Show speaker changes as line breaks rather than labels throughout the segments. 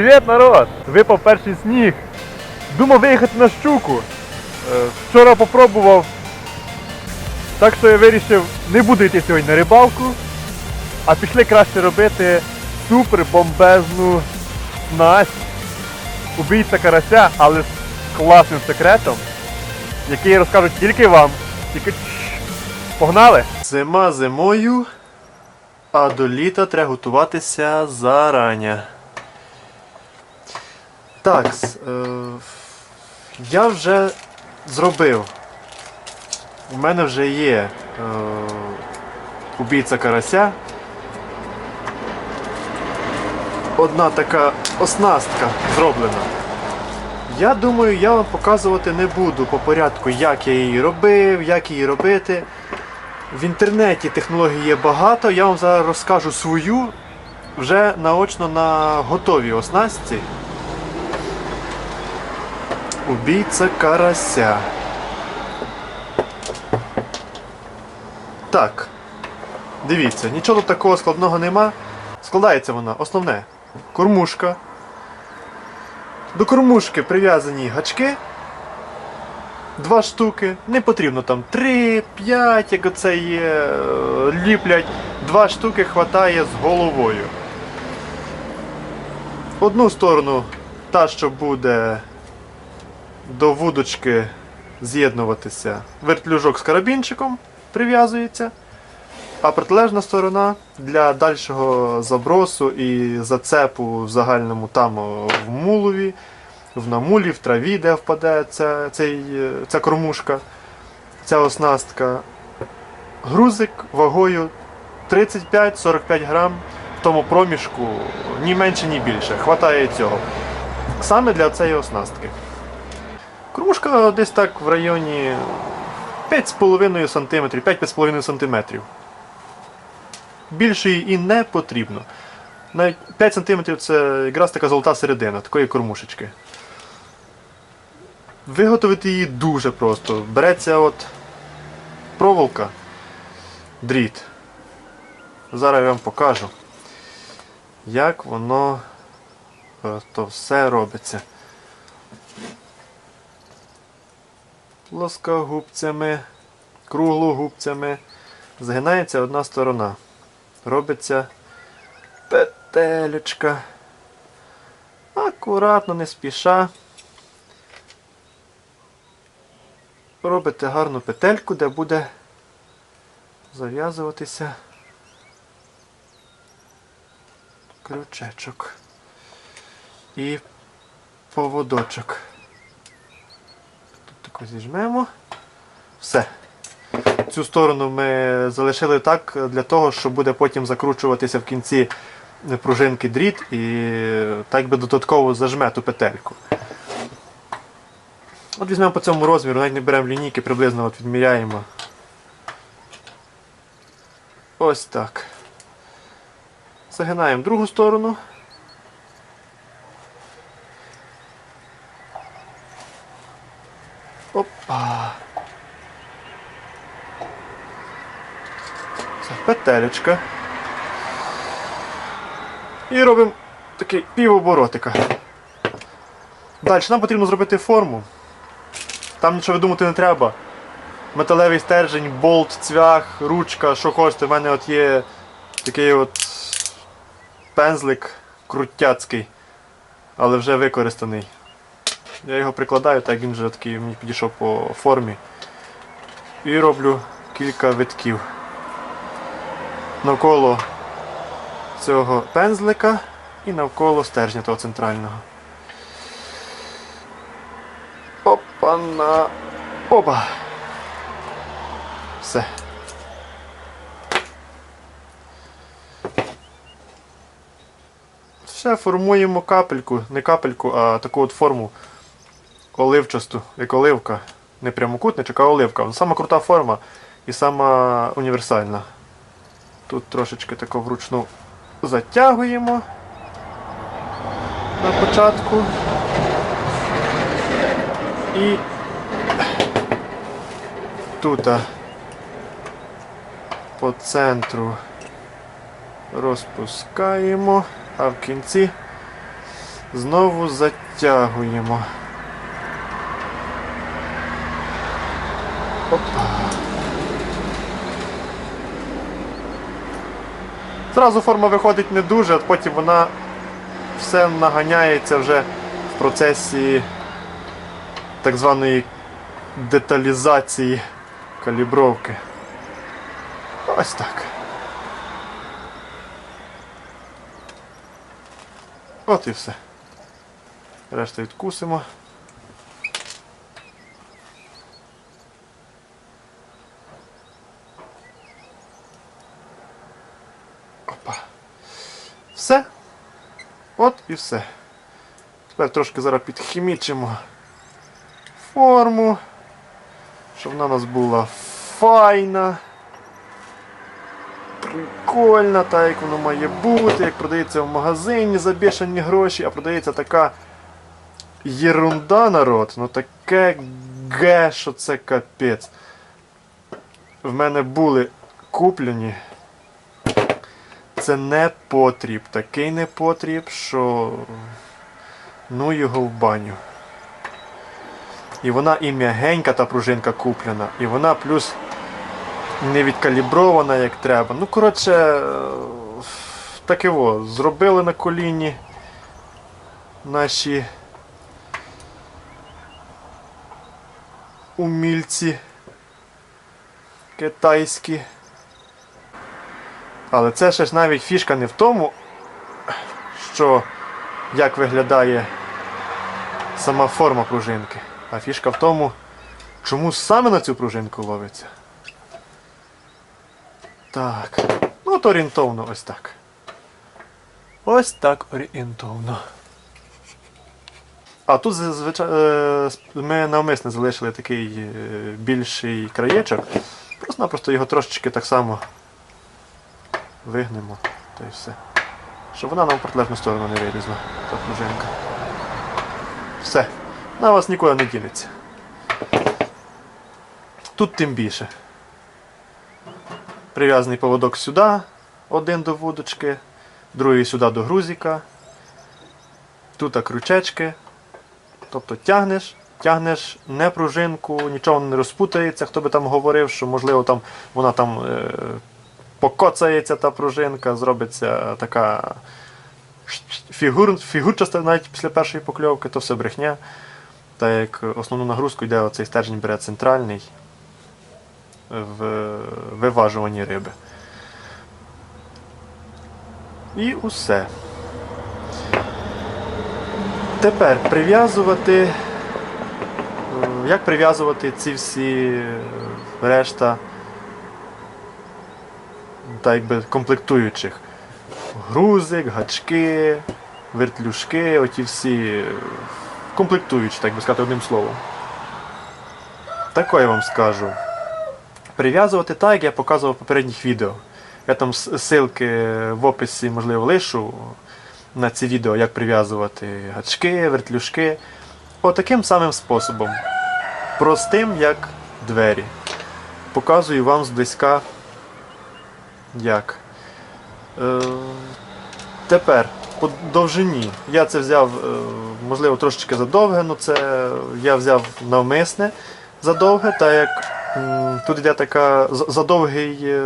Привіт, народ! Випав перший сніг. Думав виїхати на щуку. Е, Вчора попробував. Так що я вирішив не буду йти сьогодні на рибалку, а пішли краще робити супер бомбезну снасть. Убійця карася, але з класним секретом, який розкажу тільки вам. Тільки погнали! Зима зимою, а до літа треба готуватися зарані. Так, е, я вже зробив. У мене вже є е, убійця карася. Одна така оснастка зроблена. Я думаю, я вам показувати не буду по порядку, як я її робив, як її робити. В інтернеті технологій є багато, я вам зараз розкажу свою вже наочно на готовій оснастці. Убійця карася. Так. Дивіться, нічого тут такого складного нема. Складається вона основне. Кормушка. До кормушки прив'язані гачки. Два штуки. Не потрібно там 3, 5, як оце є, е, ліплять. Два штуки хватає з головою. Одну сторону та, що буде до вудочки з'єднуватися вертлюжок з карабінчиком прив'язується, а протилежна сторона для дальшого забросу і зацепу в загальному там в мулові, в намулі, в траві, де впаде ця, цей, е, ця кормушка, ця оснастка. Грузик вагою 35-45 грам в тому проміжку, ні менше, ні більше. Хватає цього. Саме для цієї оснастки. Кормушка десь так в районі 5,5 см, 5-5,5 см. Більше їй і не потрібно. Навіть 5 см це якраз така золота середина такої кормушечки. Виготовити її дуже просто. Береться от проволока, дріт. Зараз я вам покажу, як воно е, то все робиться. Плоскогубцями, круглогубцями. Згинається одна сторона. Робиться петелечка. Акуратно, не спіша. Робите гарну петельку, де буде зав'язуватися крючечок і поводочок. Зіжмемо. Все. Цю сторону ми залишили так для того, щоб буде потім закручуватися в кінці пружинки дріт і так би додатково зажме ту петельку. От візьмемо по цьому розміру, навіть не беремо лінійки, приблизно от відміряємо. Ось так. Загинаємо другу сторону. Опа. Це. І робимо такий півоборотика. Далі нам потрібно зробити форму. Там нічого видумати не треба. Металевий стержень, болт, цвях, ручка, що хочете. У мене от є такий от пензлик крутяцький, але вже використаний. Я його прикладаю, так він вже такий мені підійшов по формі. І роблю кілька витків навколо цього пензлика і навколо стержня того центрального. Опа-на. Опа. Все. Ще формуємо капельку, не капельку, а таку от форму оливчасту, як оливка. Не прямокутничок, а оливка. Сама крута форма і сама універсальна. Тут трошечки тако вручну затягуємо на початку. І тут по центру розпускаємо, а в кінці Знову затягуємо. Зразу форма виходить не дуже, а потім вона все наганяється вже в процесі так званої деталізації калібровки. Ось так. От і все. Решта відкусимо. От і все. Тепер трошки зараз підхімічимо форму, щоб вона у нас була файна. Прикольна, так як воно має бути, як продається в магазині за бешені гроші, а продається така єрунда народ, ну таке ге, що це капець. В мене були куплені. Це не потріб, такий не потріб, що ну його в баню. І вона і м'ягенька та пружинка куплена, і вона плюс не відкалібрована як треба. Ну, коротше, таке во, зробили на коліні наші умільці китайські. Але це ще ж навіть фішка не в тому, що як виглядає сама форма пружинки, а фішка в тому, чому саме на цю пружинку ловиться. Так. Ну от орієнтовно ось так. Ось так орієнтовно. А тут звичайно ми навмисно залишили такий е, більший краєчок. Просто-напросто його трошечки так само вигнемо та й все. Щоб вона нам в протилежну сторону не вилізла, та пружинка. Все. На вас нікуди не дінеться. Тут тим більше. Прив'язаний поводок сюди, один до вудочки, другий сюди до грузика. Тут крючечки. Тобто тягнеш, тягнеш не пружинку, нічого не розпутається. Хто би там говорив, що можливо там вона там е, покоцається та пружинка, зробиться така фігур, фігурчаста навіть після першої покльовки, то все брехня. Та як основну нагрузку йде оцей стержень бере центральний в виважуванні риби. І усе. Тепер прив'язувати. Як прив'язувати ці всі е, решта так якби комплектуючих? Грузик, гачки, вертлюжки, оті всі е, комплектуючі, так би сказати, одним словом. Таке я вам скажу. Прив'язувати так, як я показував в попередніх відео. Я там ссылки в описі, можливо, лишу на ці відео, як прив'язувати гачки, вертлюжки. Отаким самим способом. Простим, як двері. Показую вам зблизька, як. Е, тепер по довжині. Я це взяв, е, можливо, трошечки задовге, але це я взяв навмисне задовге, так як тут йде така задовгий, е,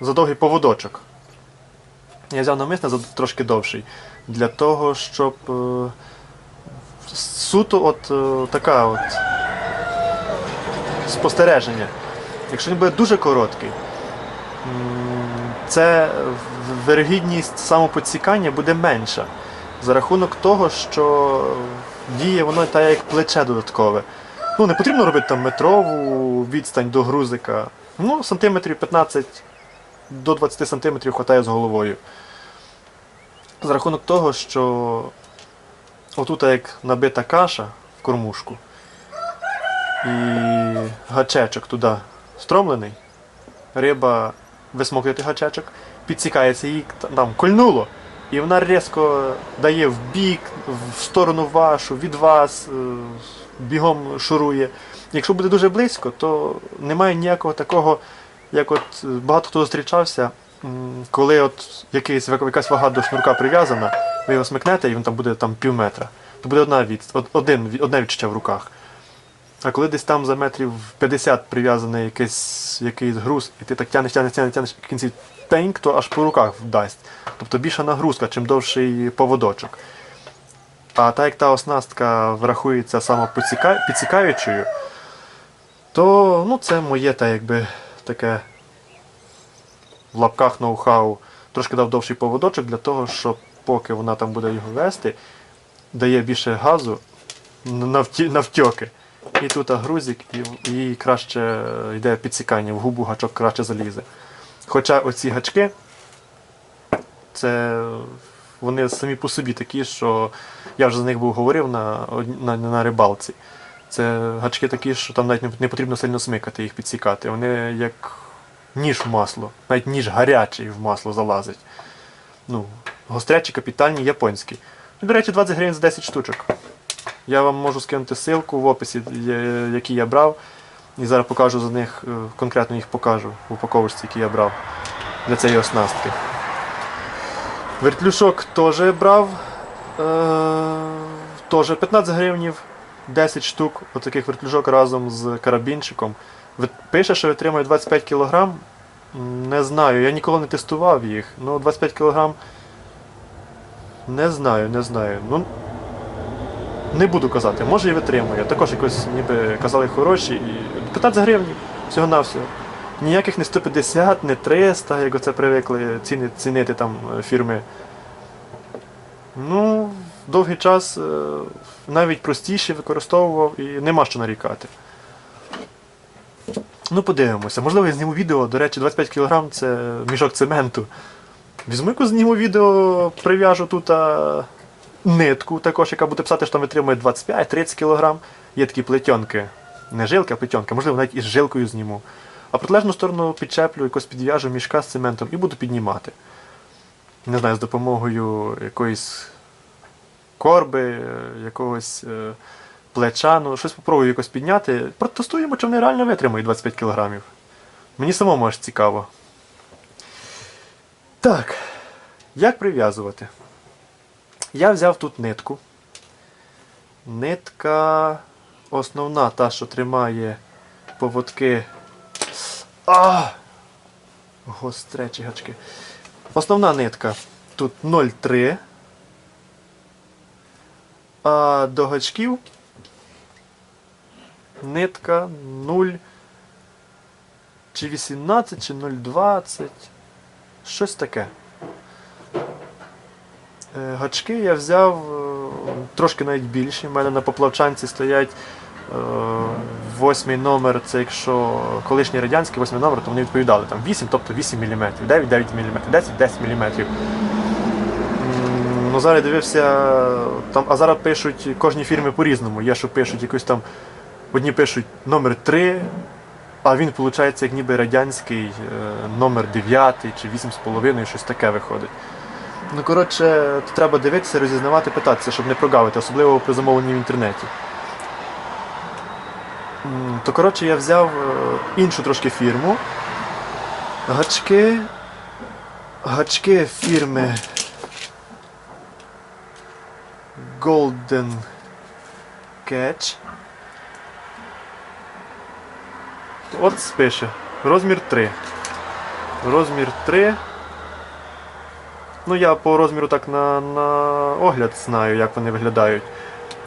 задовгий поводочок. Я взяв навмисне трошки довший. Для того, щоб е, суто от така от спостереження. Якщо він буде дуже короткий, це вирогідність самоподсікання буде менша. За рахунок того, що діє воно та як плече додаткове. Ну, не потрібно робити там метрову відстань до грузика. Ну, сантиметрів 15 до 20 сантиметрів хватає з головою. За рахунок того, що отут як набита каша в кормушку, і гачечок туди встромлений, риба висмоклює той гачечок, підсікається, її там кольнуло, і вона різко дає в бік, в сторону вашу, від вас, е, бігом шурує. Якщо буде дуже близько, то немає ніякого такого, як от е, багато хто зустрічався, коли от якийсь, якась вага до шнурка прив'язана, ви його смикнете і він там буде там пів метра, то буде одна від, од- один, одне відчуття в руках. А коли десь там за метрів 50 прив'язаний якийсь, якийсь груз, і ти так тянеш, тянеш, тянеш, тянеш, в кінці теньк, то аж по руках вдасть. Тобто більша нагрузка, чим довший поводочок. А так як та оснастка врахується самопідсікаючою, то ну, це моє та, якби, таке в лапках ноу-хау. Трошки дав довший поводочок для того, щоб поки вона там буде його вести, дає більше газу навтьоки. І тут грузик, і, і краще йде підсікання, в губу гачок краще залізе. Хоча оці гачки, це вони самі по собі такі, що я вже за них був говорив на, на, на рибалці. Це гачки такі, що там навіть не, потрібно сильно смикати їх підсікати. Вони як ніж в масло, навіть ніж гарячий в масло залазить. Ну, гострячі, капітальні, японські. До речі, 20 гривень за 10 штучок. Я вам можу скинути ссылку в описі, які я брав. І зараз покажу за них, е, конкретно їх покажу в упаковочці, які я брав для цієї оснастки. Вертлюшок теж брав. Е, теж 15 гривнів, 10 штук отаких вертлюжок разом з карабінчиком. Пише, що витримує 25 кг. Не знаю, я ніколи не тестував їх. Ну, 25 кг. Не знаю, не знаю. Ну, не буду казати, може і витримує. Також якось ніби казали хороші. І 15 гривень всього-навсього. Ніяких не 150, не 300, як оце привикли ціни, цінити там е, фірми. Ну, довгий час е, навіть простіше використовував і нема що нарікати. Ну, подивимося. Можливо, я зніму відео. До речі, 25 кг це мішок цементу. Візьму зніму відео, прив'яжу тут а, нитку, також, яка буде писати, що там витримує 25-30 кг. Є такі плетенки. Не жилки, а плетенки. Можливо, навіть із жилкою зніму. А протилежну сторону підчеплю, якось підв'яжу мішка з цементом і буду піднімати. Не знаю, з допомогою якоїсь корби, якогось е, плеча, ну щось спробую якось підняти. Протестуємо, чи вони реально витримають 25 кг. Мені самому аж цікаво. Так, як прив'язувати? Я взяв тут нитку. Нитка основна, та, що тримає поводки. А! Гостречі гачки. Основна нитка тут 0,3. А до гачків нитка 0 чи 18, чи 0,20. Щось таке. Е, Гачки я взяв е, трошки навіть більші. У мене на поплавчанці стоять е, восьмий номер, це якщо колишній радянський восьмий номер, то вони відповідали там 8, тобто 8 мм, 9, 9 мм, 10, 10 мм. Ну, зараз дивився, там, а зараз пишуть кожні фірми по-різному. Є, що пишуть якусь там, одні пишуть номер 3, а він, виходить, як ніби радянський номер 9 чи 8,5, щось таке виходить. Ну, коротше, треба дивитися, розізнавати, питатися, щоб не прогавити, особливо при замовленні в інтернеті. То, коротше, я взяв е, іншу трошки фірму. Гачки. Гачки фірми Golden Catch. От спише. Розмір 3. Розмір 3. Ну, я по розміру так на, на огляд знаю, як вони виглядають.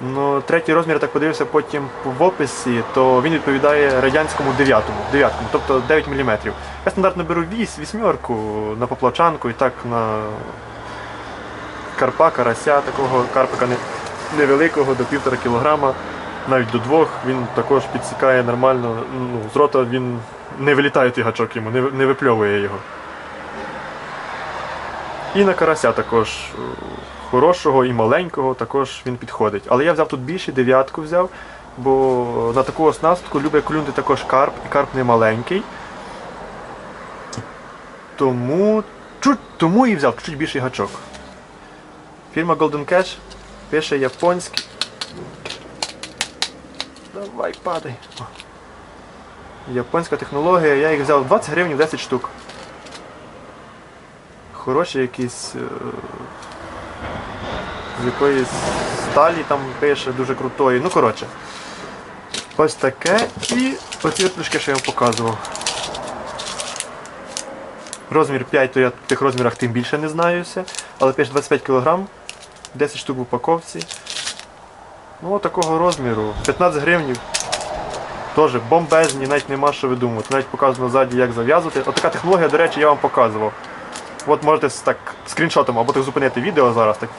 Ну, третій розмір, я так подивився потім в описі, то він відповідає радянському 9, 9 тобто 9 мм. Я стандартно беру 8, вісьмерку на поплавчанку і так на карпа, карася, такого карпика невеликого до півтора кілограма, навіть до двох, він також підсікає нормально. Ну, з рота він не вилітає той гачок йому, не випльовує його. І на карася також е, хорошого і маленького також він підходить. Але я взяв тут більше, дев'ятку взяв, бо на таку оснастку любить клюнути також карп, і карп не маленький. Тому, чуть, тому і взяв чуть більший гачок. Фірма Golden Cash пише японський. Давай, падай. Японська технологія, я їх взяв 20 гривень 10 штук. Хороші якісь. е, З якоїсь сталі там пише, дуже крутої. Ну, коротше. Ось таке. І оці вертлюжки, що я вам показував. Розмір 5, то я в тих розмірах тим більше не знаюся. Але пише 25 кг, 10 штук в упаковці. Ну, такого розміру. 15 гривнів. Теж бомбезні, навіть нема що видумувати. Навіть показано ззаді, як зав'язувати. Отака технологія, до речі, я вам показував. От можете так скріншотом або так зупинити відео зараз так.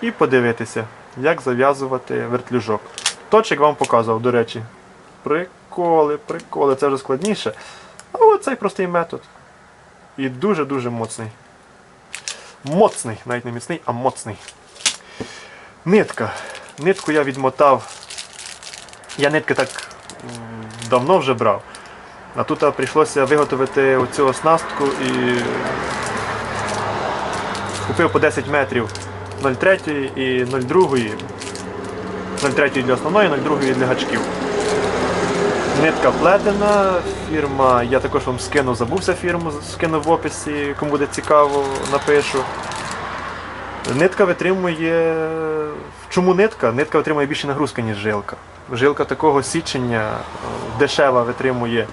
І подивитися, як зав'язувати вертлюжок. Точик вам показував, до речі. Приколи, приколи, це вже складніше. А от цей простий метод. І дуже-дуже моцний. Моцний, навіть не міцний, а моцний. Нитка. Нитку я відмотав. Я нитки так давно вже брав. А тут прийшлося виготовити оцю оснастку і купив по 10 метрів 0,3 і 0,2. 0,3 для основної, 0,2 для гачків. Нитка плетена, фірма, я також вам скину, забувся фірму, скину в описі, кому буде цікаво, напишу. Нитка витримує. Чому нитка? Нитка витримує більше нагрузки, ніж жилка. Жилка такого січення е, дешева витримує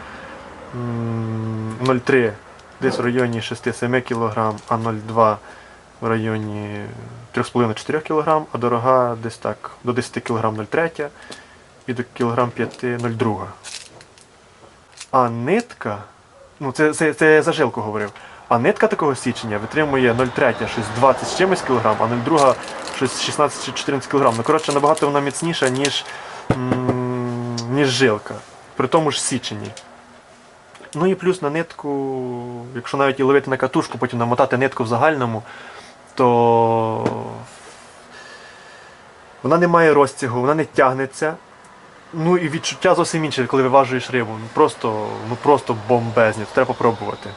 0,3 десь в районі 6-7 кг, а 0,2 в районі 3,5-4 кг, а дорога десь так до 10 кг 0,3 і до кг 5 0,2. А нитка, ну це, це, це я за жилку говорив. А нитка такого січення витримує 0,3, щось 20 з чимось кілограм, а 0,2 щось 16 чи 14 кілограм. Ну, коротше, набагато вона міцніша, ніж, ніж жилка. При тому ж січенні. Ну і плюс на нитку, якщо навіть і ловити на катушку, потім намотати нитку в загальному, то вона не має розтягу, вона не тягнеться. Ну і відчуття зовсім інше, коли виважуєш рибу. Ну просто, ну просто бомбезні, треба попробувати.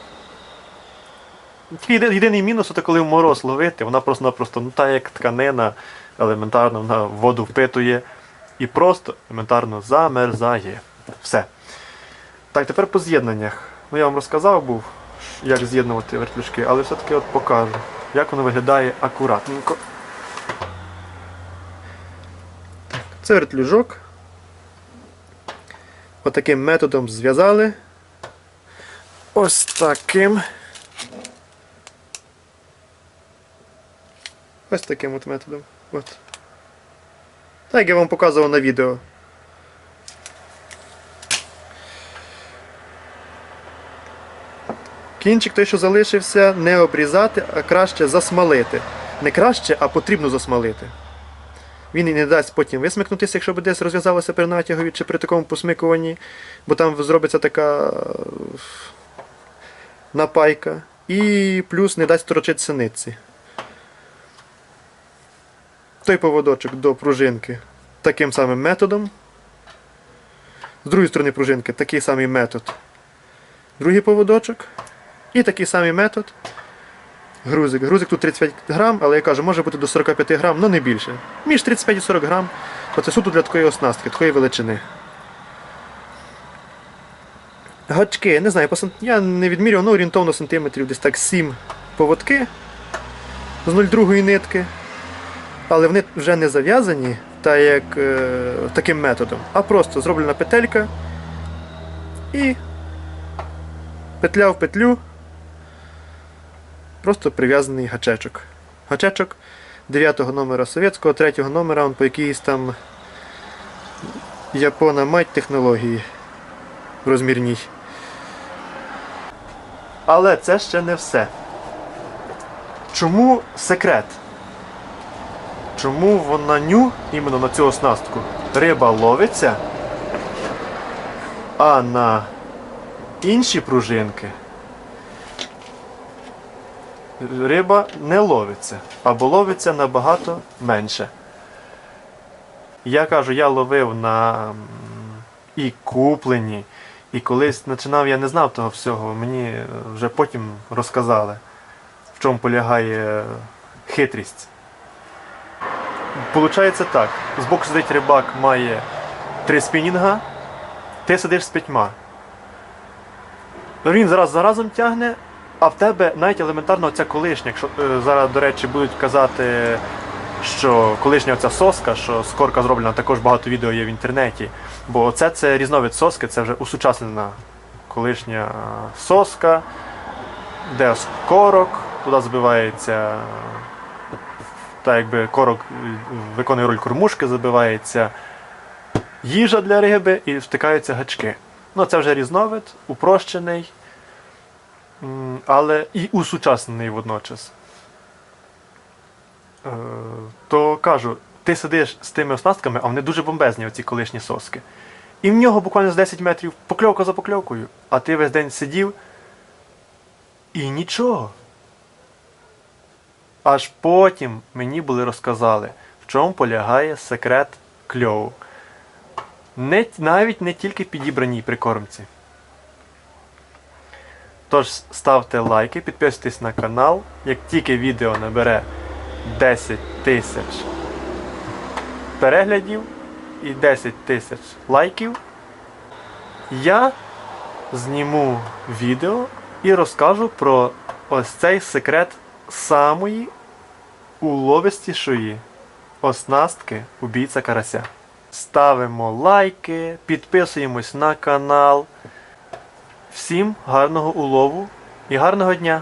Єдиний мінус, це коли в мороз ловити, вона просто-напросто, ну та як тканина, елементарно вона воду впитує і просто елементарно замерзає. Все. Так, тепер по з'єднаннях. Ну я вам розказав був, як з'єднувати вертлюжки, але все-таки от покажу, як воно виглядає акуратненько. Це вертлюжок. Отаким методом зв'язали. Ось таким. Ось таким от методом. От. Так як я вам показував на відео. Кінчик той, що залишився, не обрізати, а краще засмалити. Не краще, а потрібно засмалити. Він і не дасть потім висмикнутися, якщо б десь розв'язалося при натягові чи при такому посмикуванні, бо там зробиться така е, напайка. І плюс не дасть торочитися нитці. Той поводочок до пружинки таким самим методом. З другої сторони пружинки такий самий метод. Другий поводочок. І такий самий метод. Грузик. Грузик тут 35 грам, але я кажу, може бути до 45 грам, але не більше. Між 35 і 40 грам. Оце суто для такої оснастки, такої величини. Гачки, не знаю, по сан- я не відмірював, ну орієнтовно сантиметрів десь так 7 поводки з 0,2 нитки. Але вони вже не зав'язані та як е, таким методом, а просто зроблена петелька і петля в петлю. Просто прив'язаний гачечок. Гачечок 9-го номера совєтського, 3 номера по якійсь там Япона мать технології розмірній. Але це ще не все. Чому секрет? Чому вона ню іменно на цю оснастку? Риба ловиться, а на інші пружинки риба не ловиться, або ловиться набагато менше. Я кажу, я ловив на і куплені, і колись починав, я не знав того всього. Мені е, вже потім розказали, в чому полягає хитрість. Получається так. Збоку сидить рибак, має три спінінга, ти сидиш з п'ятьма. Він зараз за разом тягне, А в тебе навіть елементарно ця колишня, якщо е, зараз, до речі, будуть казати, що колишня оця соска, що з корка зроблена, також багато відео є в інтернеті. Бо це, це різновид соски, це вже усучаснена колишня соска, де з корок, туди забивається, так якби корок е, виконує роль кормушки, забивається їжа для риби і втикаються гачки. Ну, це вже різновид, упрощений, але і усучаснений водночас. Е, То кажу, ти сидиш з тими оснастками, а вони дуже бомбезні, оці колишні соски. І в нього буквально з 10 метрів покльовка за покльовкою, а ти весь день сидів і нічого. Аж потім мені були розказали, в чому полягає секрет кльову. Не, навіть не тільки підібраній прикормці. Тож ставте лайки, підписуйтесь на канал. Як тільки відео набере 10 тисяч переглядів і 10 тисяч лайків, я зніму відео і розкажу про ось цей секрет самої уловистішої оснастки убійця карася. Ставимо лайки, підписуємось на канал. Всім гарного улову і гарного дня!